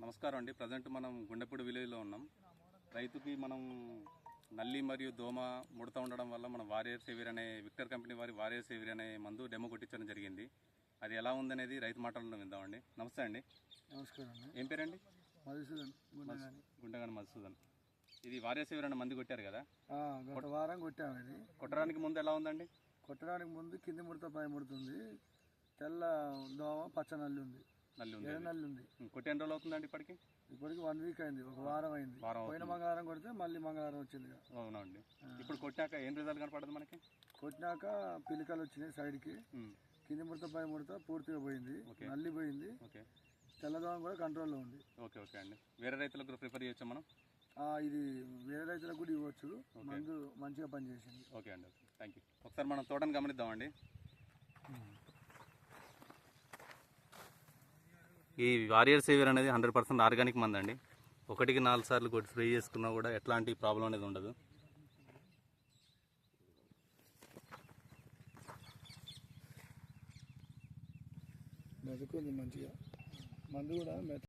నమస్కారం అండి. ప్రజెంట్ మనం గుండెపూడి విలేజ్లో ఉన్నాం. రైతుకి మనం నల్లి మరియు దోమ ముడత ఉండడం వల్ల మనం వారియర్ సేవియర్ అనే విక్టర్ కంపెనీ వారి వారియర్ సేవియర్ అనే మందు డెమో కొట్టించడం జరిగింది. అది ఎలా ఉందనేది రైతు మాటలను విందామండి నమస్తే అండి. నమస్కారం అండి. ఏం పేరండి? మధుసూదన్ గుండెగాని గుండెగాని మధుసూదన్. ఇది వారియర్ సేవియర్ అనే మందు కొట్టారు కదా? గత వారం కొట్టాము ఇది. కొట్టడానికి ముందు ఎలా ఉందండి? కొట్టడానికి ముందు కింది ముడత పై ముడుతుంది తెల్ల దోమ పచ్చ నల్లి ఉంది. నల్లి ఉంది. కొట్టి ఎన్ని రోజులు అవుతుందండి ఇప్పటికి? ఇప్పటికి వన్ వీక్ అయింది. ఒక వారం అయింది. పోయిన. మంగళవారం కొడితే మళ్ళీ మంగళవారం వచ్చింది. అవునండి. ఇప్పుడు కొట్టాక ఏం రిజల్ట్ కనపడదు మనకి? కొట్టినాక పిలికలు వచ్చినాయి సైడ్కి. కింది ముడత పై ముడత పూర్తిగా పోయింది. నల్లి పోయింది. ఓకే. తెల్ల దోమ కూడా కంట్రోల్లో ఉంది. ఓకే ఓకే అండి. వేరే రైతులకు కూడా ప్రిఫర్ చేయొచ్చా మనం? ఇది వేరే రైతులకు కూడా ఇవ్వచ్చు. మందు మంచిగా పనిచేసింది. ఓకే అండి థ్యాంక్ యూ ఒకసారి మనం తోటను గమనిద్దామండి. ఈ వారియర్ సేవియర్ అనేది హండ్రెడ్ పర్సెంట్ ఆర్గానిక్ మంది అండి. ఒకటికి నాలుగు సార్లు కొట్టి స్ప్రే చేసుకున్నా కూడా ఎట్లాంటి ప్రాబ్లం అనేది ఉండదు. మంచిగా. మందు కూడా